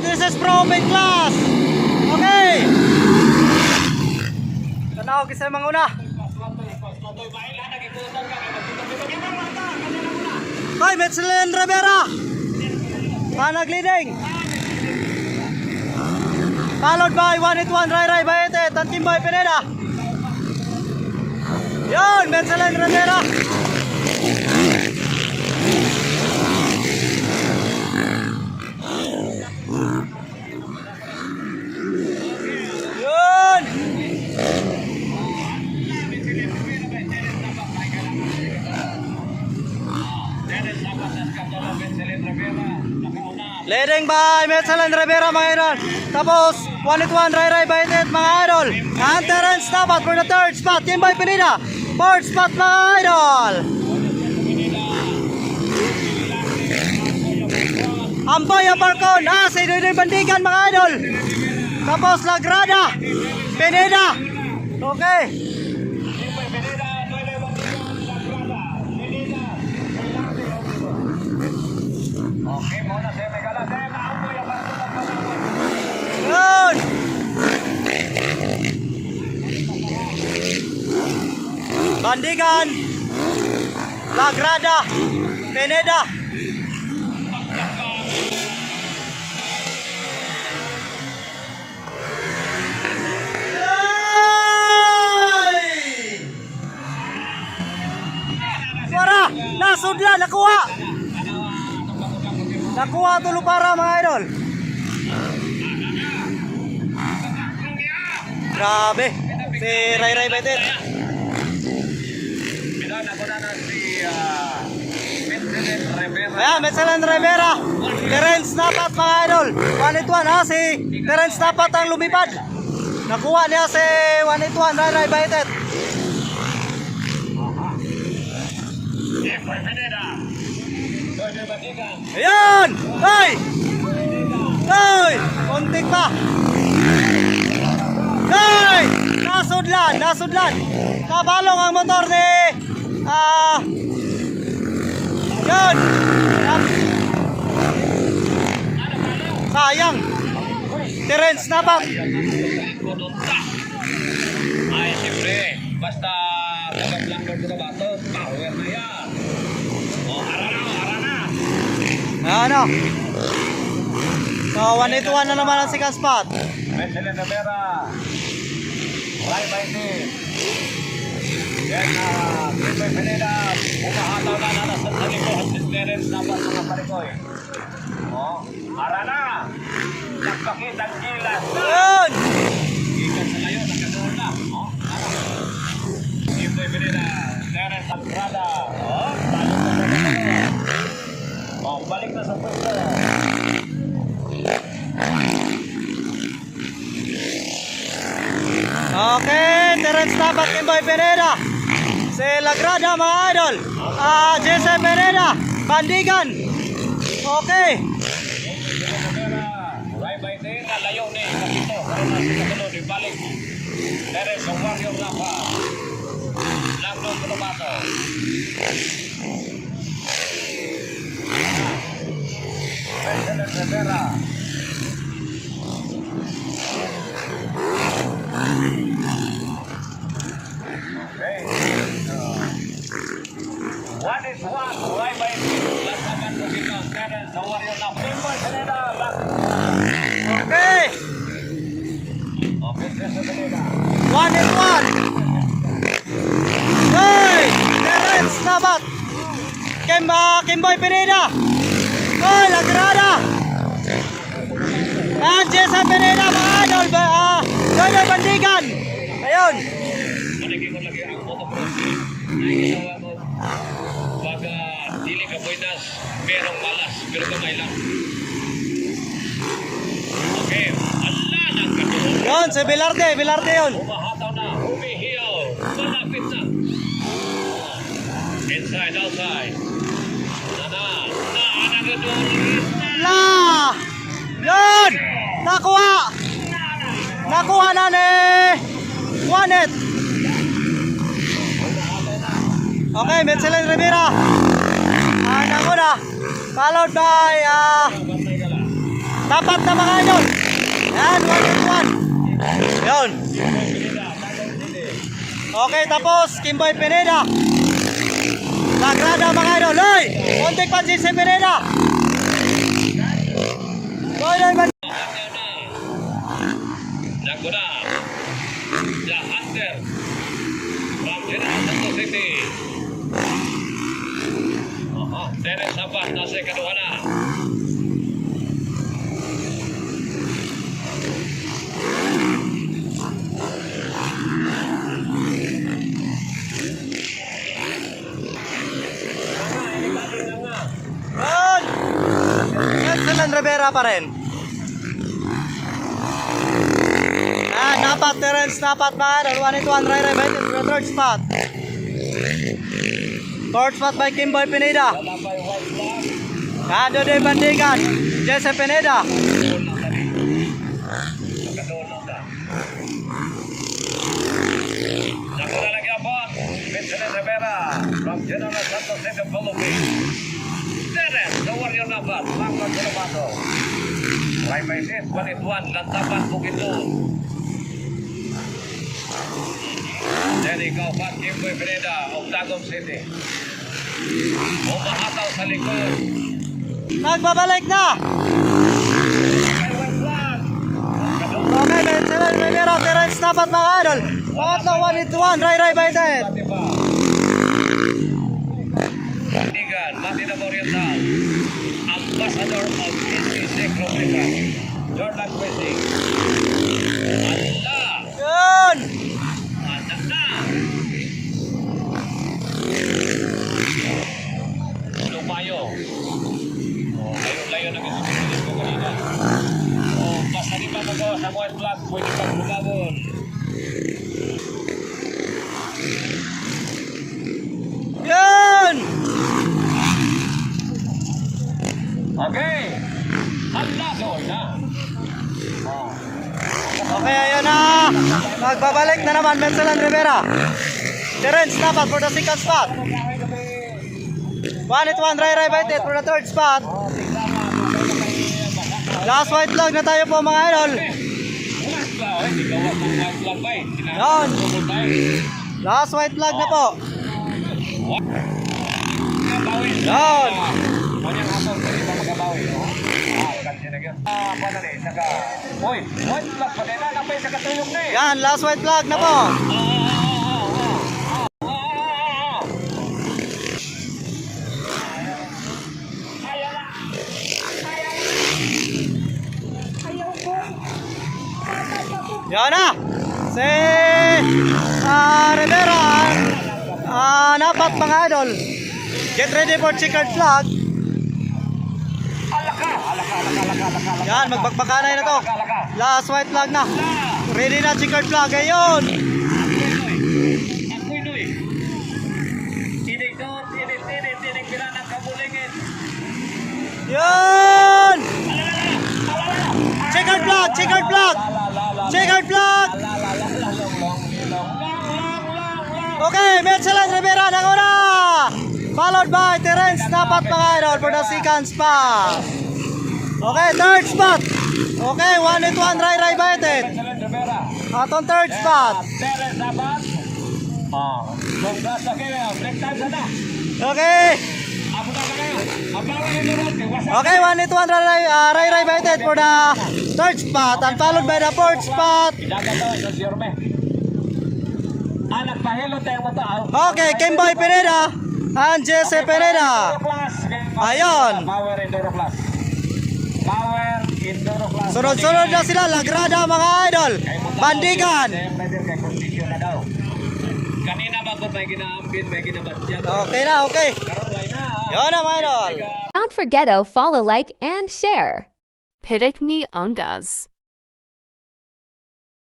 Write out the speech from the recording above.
This is pro open class. Okay. Tanaw kisay mga una. Hoy, Metzelin Rivera. Panag leading. Followed by 181 Rai Rai Baete, Tantimboy Pineda. Yun, Metzelin Rivera. Yun! Leading by Metzelin Rivera mga idol. Tapos 181 Rai Rai Baitet mga idol. And Stabat for the third spot. Team by Pinida. Fourth spot mga idol. Amboy Aparcon. Ah, si Doy Bandigan mga idol. Tapos Lagrada. Pinida. Okay. Yun! Bandigan Lagrada Pineda Ay! Suara! Nasudla! Nakuha! Nakuha tulo para mga idol Grabe. Si Ray Ray Betet. Bilan ako na na si uh, Vincent Rivera. Ayan, Metzelan Rivera. Terence Napat mga idol. 181 ha, si Terence Napat ang lumipad. Nakuha niya si 181 Ray Ray Betet. Jeffrey Pineda. Doy Batigan. Ayan! Ay! Ay! Kontik pa. Ay! Nasudlan, nasudlan. Kabalong ang motor ni ah Yan. Sayang. Terence. Kudunta. Ay, siyempre. Basta kagablang ko sa bato, power na yan. O, ara na, na. Ano? So, 181 na naman ang second spot. Vincent Rivera. Ray Baitin. Yan na, Jeffrey Pineda. Umahataw na na sa talikod. Si Terence dapat mga palikoy. O, ara na. Nagpakita ang gilas. Yun! Sa layo, nagkanoon na. O, ara. Jeffrey Pineda. Terence Andrada. O, balik na sa pwesto. Okay, Terence Napak, Kimboy Pineda. Si Lagrada, mga idol. Ah, Jesse Pineda. Bandigan. Okay. Right by there, nalayo ni Kapito, di balik. Teres, ang warrior na pa. Langdo ko na bato. President Rivera. Okay. One is one, right by ko dito, Teres, ang warrior Pineda, last Okay. Okay, President Rivera. One and one. Hey! Kim, ah, Kimboy Pineda. Hey, Lagrada. And Jesse Pineda, mga idol. Joy Bandigan. Ayun. Ko. Baga, dili ka buenas, merong malas, pero kamay lang. Okay, ala ng katulog. Yun, si Bilarde. Bilarde yun. Umahataw Inside, outside. Nana, naanagadol. La! Yun! Nakuha! Nakuha na ni Juanet. Okay, Metzelin Rivera. Ah, naku na. Followed by ah. Tapat na mga idol. Yan, 181. Yun. Okay, tapos Kimboy Pineda. Sagrada mga idol. Hoy! Muntik pa si Pineda. Hoy, hoy, man. Naguna. The Hunter. From General City. Aha. Dennis Sabat na sa ikaduha na. Yun! Excellent Rivera pa rin. Ah, napat, Terence, napat mga idol. 181, Ray Ray Baited, for the third spot. Third spot by Kimboy Pineda. Kado de Bandigan, Jesse Pineda. Naguna lagi ang bot. Vincent Rivera. From General Santos City, Philippines. Dennis, the warrior number. Marcos Colomado. Right by this, Balituan, Lantapan, Bukidnon. Then ikaw pa, Kimboy Pineda, Octagon City. Umahataw sa likod. Nagbabalik na. May Okay, Excellent Rivera, Terence, napat mga idol. Pangatlo, 181, Ray Ray Baited. Latina Oriental. Ambassador of NCC Clonica. Jordan Quising. Allah! Yun! Anak na! Lumayo. Oh, layo-layo na gusto ko kanina. Oh, basta di pa magawa sa white flag, pwede pang lumabon. Yun! Okay. Doon na. Oh. Okay, ayun na. Magbabalik na naman, Excellent Rivera. Terence, napat for the second spot. 181, Ray Ray Baited for the third spot. Last white flag na tayo po mga idol. Yan. Last white flag na po. Yan. Kanyang hatol, pwede ba magabawi? no? Ah, kasi na yun. Ah, paano na eh, saka... Uy, white flag pa din na, napay sa katulog na eh. Yan, last white flag na po. Yan na. Si ah, Rivera. Ah, napat mga idol. Get ready for checkered flag. Yan, magbagbakanay na to. Alaka, alaka. Last white flag na. Ready na checkered flag. Ayun. Yun. Checkered flag, checkered flag. La, la, la, la. Checkered flag. Okay, Metzelan Rivera ng una. Followed by Terence Napat mga idol for the second spot. Okay, third spot. Okay, 181 Ray Ray Baited. Excellent Rivera. Atong third spot. Okay. Abo na ka kayo. Abangan yung lurot. Wasak. Okay, 181 Ray Ray, uh, Ray Ray Baited for the third spot and followed by the fourth spot. Okay, Kimboy Pineda and Jesse Pineda. Ayun. Power Enduro Plus. Sunod-sunod na sila, lagrada mga idol. Bandigan. Kanina ba kung may ginaambin, may ginabadyan. Okay na, okay. Wala na. Mga idol. Don't forget to follow, like, and share. Pitikni Ondas.